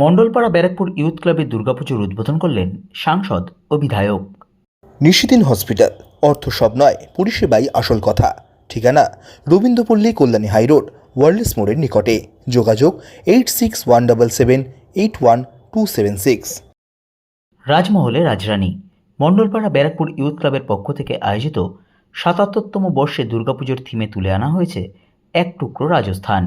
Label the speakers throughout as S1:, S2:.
S1: Mondolpara Barrackpore youth ক্লাবের দুর্গাপুজোর উদ্বোধন করলেন সাংসদ ও বিধায়ক
S2: নিশিদিন হসপিটাল অর্থ সব নয় পরিষেবাই আসল কথা। ঠিকানা রবীন্দ্রপল্লী কল্যাণী হাইরোড ওয়ার্ল্ডস মোড়ের নিকটে। যোগাযোগ eight six one double seven eight one two seven six.
S1: রাজমহলে রাজরানী মণ্ডলপাড়া ব্যারাকপুর ইউথ ক্লাবের পক্ষ থেকে আয়োজিত সাতাত্তরতম বর্ষে দুর্গাপুজোর থিমে তুলে আনা হয়েছে এক টুকরো রাজস্থান।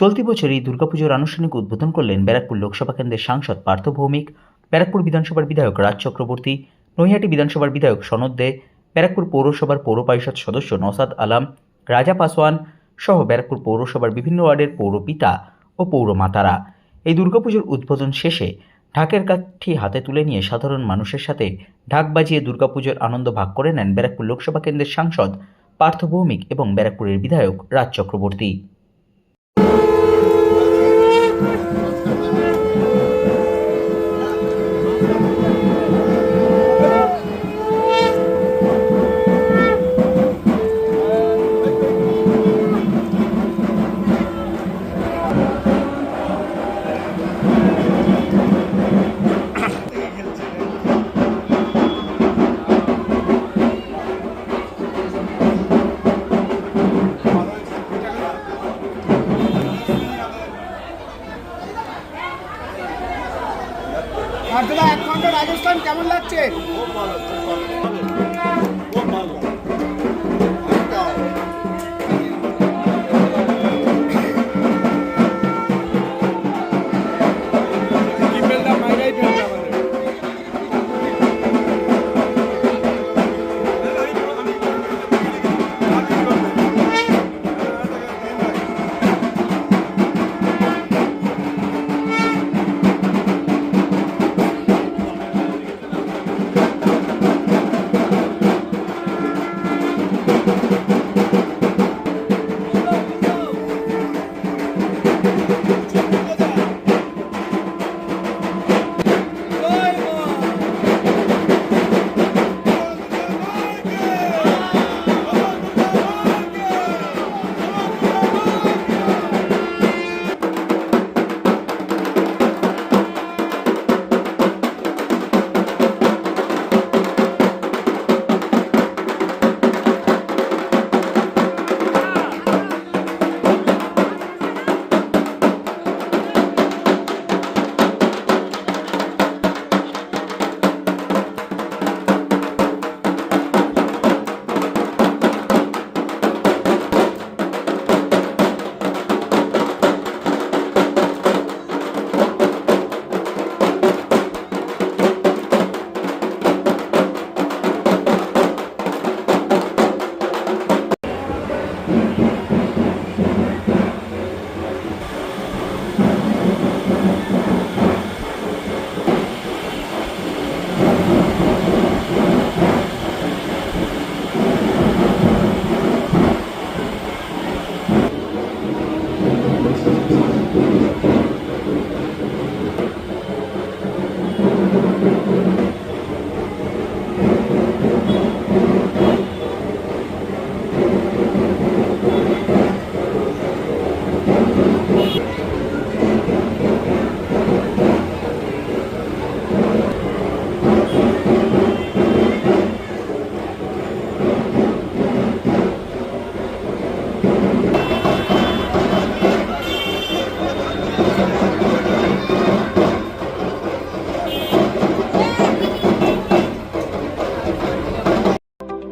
S1: চলতি বছর এই দুর্গাপুজোর আনুষ্ঠানিক উদ্বোধন করলেন ব্যারাকপুর লোকসভা কেন্দ্রের সাংসদ পার্থ ভৌমিক, ব্যারাকপুর বিধানসভার বিধায়ক রাজ চক্রবর্তী, নৈহাটি বিধানসভার বিধায়ক সনদ দে, ব্যারাকপুর পৌরসভার পৌর পরিষদ সদস্য নসাদ আলাম, রাজা পাসওয়ান সহ ব্যারাকপুর পৌরসভার বিভিন্ন ওয়ার্ডের পৌরপিতা ও পৌরমাতারা এই দুর্গাপুজোর উদ্বোধন শেষে ঢাকের কাঠি হাতে তুলে নিয়ে সাধারণ মানুষের সাথে ঢাক বাজিয়ে দুর্গাপুজোর আনন্দ ভাগ করে নেন ব্যারাকপুর লোকসভা কেন্দ্রের সাংসদ পার্থ ভৌমিক এবং ব্যারাকপুরের বিধায়ক রাজ চক্রবর্তী।
S3: এক ঘণ্টা রাজস্থান কেমন লাগছে?